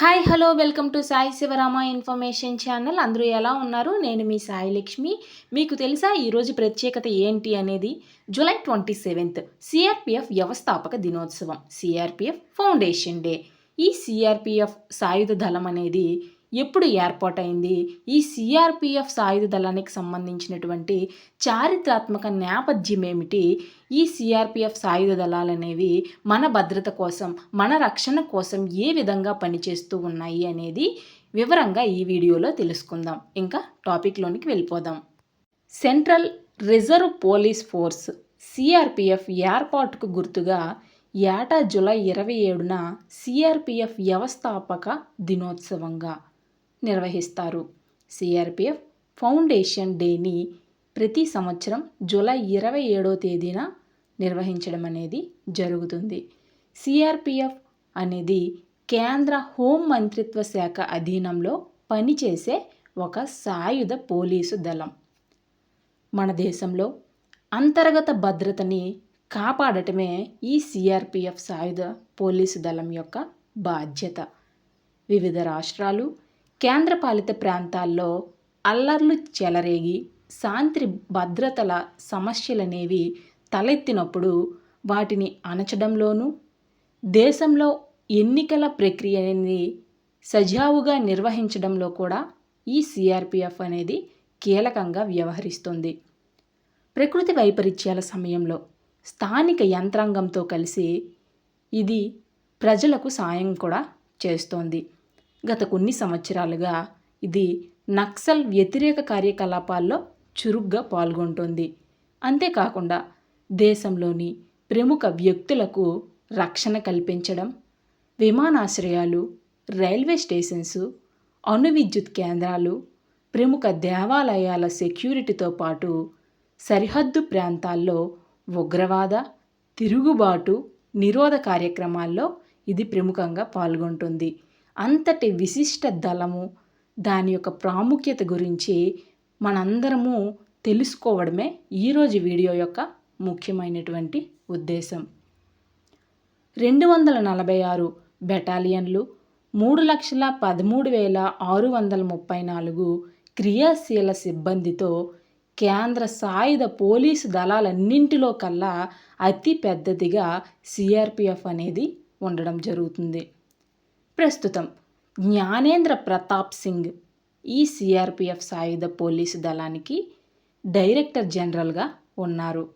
Hi hello welcome to Sai Sivarama information channel. అందరూ ఎలా ఉన్నారు? నేను మీ సాయి లక్ష్మి. మీకు తెలుసా ఈరోజు ప్రత్యేకత ఏంటి అనేది? జూలై ట్వంటీ సెవెంత్ సిఆర్పిఎఫ్ వ్యవస్థాపక దినోత్సవం సిఆర్పిఎఫ్ ఫౌండేషన్ డే. ఈ సిఆర్పిఎఫ్ సాయుధ దళం అనేది ఎప్పుడు ఏర్పాటైంది? ఈ సిఆర్పిఎఫ్ సాయుధ దళానికి సంబంధించినటువంటి చారిత్రాత్మక నేపథ్యం ఏమిటి ఈ సిఆర్పిఎఫ్ సాయుధ దళాలు అనేవి మన భద్రత కోసం మన రక్షణ కోసం ఏ విధంగా పనిచేస్తూ ఉన్నాయి అనేది వివరంగా ఈ వీడియోలో తెలుసుకుందాం. ఇంకా టాపిక్లోనికి వెళ్ళిపోదాం. Central reserve police force CRPF ఏర్పాటుకు గుర్తుగా ఏటా జూలై ఇరవై ఏడున సిఆర్పిఎఫ్ వ్యవస్థాపక దినోత్సవంగా నిర్వహిస్తారు. సిఆర్పిఎఫ్ ఫౌండేషన్ డేని ప్రతి సంవత్సరం జూలై ఇరవై ఏడో తేదీన నిర్వహించడం అనేది జరుగుతుంది. సిఆర్పిఎఫ్ అనేది కేంద్ర హోం మంత్రిత్వ శాఖ అధీనంలో పనిచేసే ఒక సాయుధ పోలీసు దళం. మన దేశంలో అంతర్గత భద్రతని కాపాడటమే ఈ సిఆర్పిఎఫ్ సాయుధ పోలీసు దళం యొక్క బాధ్యత. వివిధ రాష్ట్రాలు కేంద్రపాలిత ప్రాంతాల్లో అల్లర్లు చెలరేగి శాంతి భద్రతల సమస్యలనేవి తలెత్తినప్పుడు వాటిని అణచడంలోనూ దేశంలో ఎన్నికల ప్రక్రియని సజావుగా నిర్వహించడంలో కూడా ఈ సిఆర్పిఎఫ్ అనేది కీలకంగా వ్యవహరిస్తుంది. ప్రకృతి వైపరీత్యాల సమయంలో స్థానిక యంత్రాంగంతో కలిసి ఇది ప్రజలకు సాయం కూడా చేస్తోంది. గత కొన్ని సంవత్సరాలుగా ఇది నక్సల్ వ్యతిరేక కార్యకలాపాల్లో చురుగ్గా పాల్గొంటోంది. అంతేకాకుండా దేశంలోని ప్రముఖ వ్యక్తులకు రక్షణ కల్పించడం విమానాశ్రయాలు రైల్వే స్టేషన్స్ అణు విద్యుత్ కేంద్రాలు ప్రముఖ దేవాలయాల సెక్యూరిటీతో పాటు సరిహద్దు ప్రాంతాల్లో ఉగ్రవాద తిరుగుబాటు నిరోధ కార్యక్రమాల్లో ఇది ప్రముఖంగా పాల్గొంటుంది. అంతటి విశిష్ట దళము దాని యొక్క ప్రాముఖ్యత గురించి మనందరము తెలుసుకోవడమే ఈరోజు వీడియో యొక్క ముఖ్యమైనటువంటి ఉద్దేశం. రెండు వందల నలభై ఆరు బెటాలియన్లు మూడు లక్షల పదమూడు వేల ఆరు వందల ముప్పై నాలుగు క్రియాశీల సిబ్బందితో కేంద్ర సాయుధ పోలీసు దళాలన్నింటిలో కల్లా అతి పెద్దదిగా సిఆర్పిఎఫ్ అనేది ఉండడం జరుగుతుంది. ప్రస్తుతం జ్ఞానేంద్ర ప్రతాప్ సింగ్ ఈ సిఆర్పిఎఫ్ సాయుధ పోలీసు దళానికి డైరెక్టర్ జనరల్గా ఉన్నారు.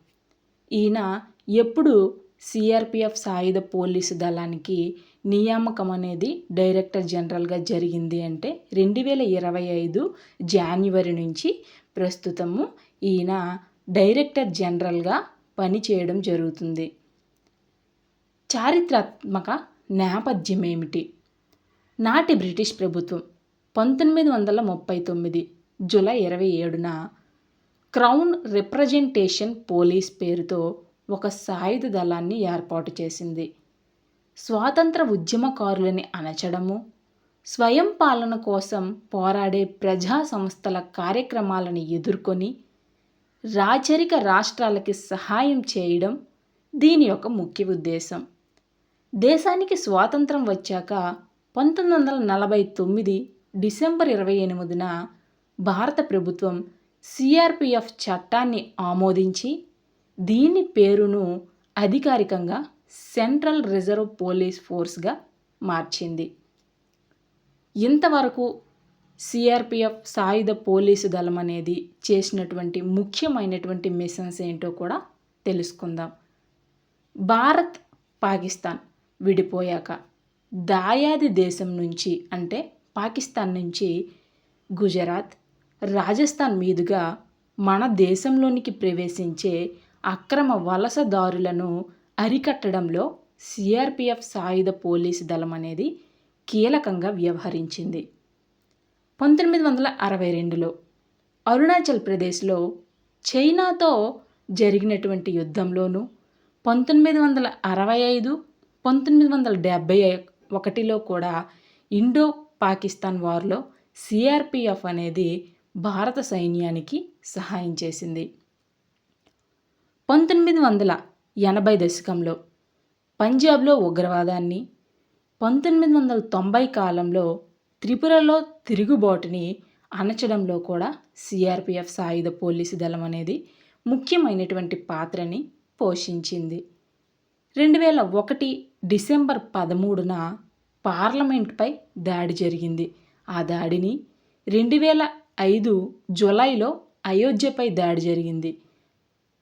ఈయన ఎప్పుడు సిఆర్పిఎఫ్ సాయుధ పోలీసు దళానికి నియామకం అనేది డైరెక్టర్ జనరల్గా జరిగింది అంటే రెండు వేల ఇరవై ఐదు జాన్వరి నుంచి ప్రస్తుతము ఈయన డైరెక్టర్ జనరల్గా పనిచేయడం జరుగుతుంది. చారిత్రాత్మక నేపథ్యం ఏమిటి నాటి బ్రిటిష్ ప్రభుత్వం పంతొమ్మిది వందల ముప్పై తొమ్మిది జూలై ఇరవై ఏడున క్రౌన్ రిప్రజెంటేషన్ పోలీస్ పేరుతో ఒక సాయుధ దళాన్ని ఏర్పాటు చేసింది. స్వాతంత్ర ఉద్యమకారులని అణచడము స్వయం పాలన కోసం పోరాడే ప్రజా సంస్థల కార్యక్రమాలను ఎదుర్కొని రాచరిక రాష్ట్రాలకి సహాయం చేయడం దీని యొక్క ముఖ్య ఉద్దేశం. దేశానికి స్వాతంత్రం వచ్చాక పంతొమ్మిది వందల నలభై తొమ్మిది డిసెంబర్ ఇరవై ఎనిమిదిన భారత ప్రభుత్వం సిఆర్పిఎఫ్ చట్టాన్ని ఆమోదించి దీని పేరును అధికారికంగా సెంట్రల్ రిజర్వ్ పోలీస్ ఫోర్స్గా మార్చింది. ఇంతవరకు సిఆర్పిఎఫ్ సాయుధ పోలీసు దళం అనేది చేసినటువంటి ముఖ్యమైనటువంటి మిషన్స్ ఏంటో కూడా తెలుసుకుందాం. భారత్ పాకిస్తాన్ విడిపోయాక దాయాది దేశం నుంచి అంటే పాకిస్తాన్ నుంచి గుజరాత్ రాజస్థాన్ మీదుగా మన దేశంలోనికి ప్రవేశించే అక్రమ వలసదారులను అరికట్టడంలో సిఆర్పిఎఫ్ సాయుధ పోలీసు దళం అనేది కీలకంగా వ్యవహరించింది. పంతొమ్మిది వందల అరవై రెండులో అరుణాచల్ ప్రదేశ్లో చైనాతో జరిగినటువంటి యుద్ధంలోనూ పంతొమ్మిది వందల అరవై ఐదు పంతొమ్మిది వందల డెబ్భై ఒకటిలో కూడా ఇండో పాకిస్తాన్ వార్లో సిఆర్పిఎఫ్ అనేది భారత సైన్యానికి సహాయం చేసింది. పంతొమ్మిది వందల ఎనభై దశకంలో పంజాబ్లో ఉగ్రవాదాన్ని పంతొమ్మిది వందల తొంభై కాలంలో త్రిపురలో తిరుగుబాటుని అణచడంలో కూడా సిఆర్పిఎఫ్ సాయుధ పోలీసు దళం అనేది ముఖ్యమైనటువంటి పాత్రని పోషించింది. రెండు వేల ఒకటి డిసెంబర్ పదమూడున పార్లమెంట్పై దాడి జరిగింది. ఆ దాడిని రెండు వేల ఐదు జులైలో అయోధ్యపై దాడి జరిగింది.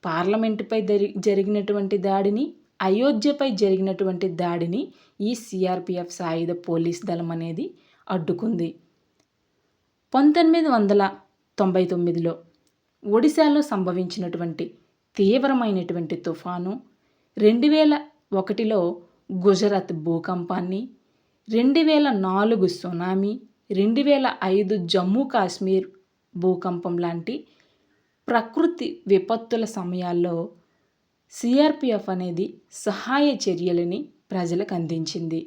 పార్లమెంటుపై జరిగినటువంటి దాడిని అయోధ్యపై జరిగినటువంటి దాడిని ఈ సిఆర్పిఎఫ్ సాయుధ పోలీస్ దళం అనేది అడ్డుకుంది. పంతొమ్మిది వందల తొంభై తొమ్మిదిలో ఒడిశాలో సంభవించినటువంటి తీవ్రమైనటువంటి తుఫాను రెండు వేల ఒకటిలో గుజరాత్ భూకంపాన్ని రెండు వేల నాలుగు సునామీ రెండు వేల ఐదు జమ్మూ కాశ్మీర్ భూకంపం లాంటి ప్రకృతి విపత్తుల సమయాల్లో సిఆర్పిఎఫ్ అనేది సహాయ చర్యలని ప్రజలకు అందించింది.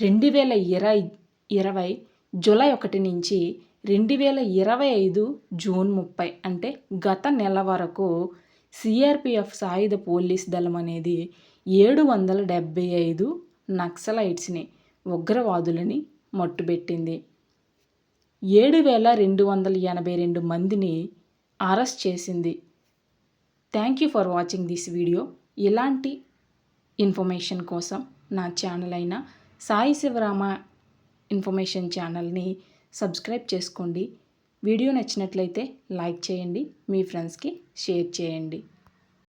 రెండు వేల ఇరవై ఇరవై జూలై ఒకటి నుంచి రెండు వేల ఇరవై ఐదు జూన్ ముప్పై అంటే గత నెల వరకు సిఆర్పిఎఫ్ సాయుధ పోలీస్ దళం అనేది ఏడు వందల డెబ్బై ఐదు నక్సలైట్స్ని ఉగ్రవాదులని మట్టుబెట్టింది. ఏడు వేల రెండు వందల ఎనభై రెండు మందిని అరెస్ట్ చేసింది. Thank you for watching this video. ఇలాంటి ఇన్ఫర్మేషన్ కోసం నా ఛానల్ అయిన సాయి శివరామ ఇన్ఫర్మేషన్ ఛానల్ని సబ్స్క్రైబ్ చేసుకోండి. వీడియో నచ్చినట్లయితే లైక్ చేయండి మీ ఫ్రెండ్స్కి షేర్ చేయండి.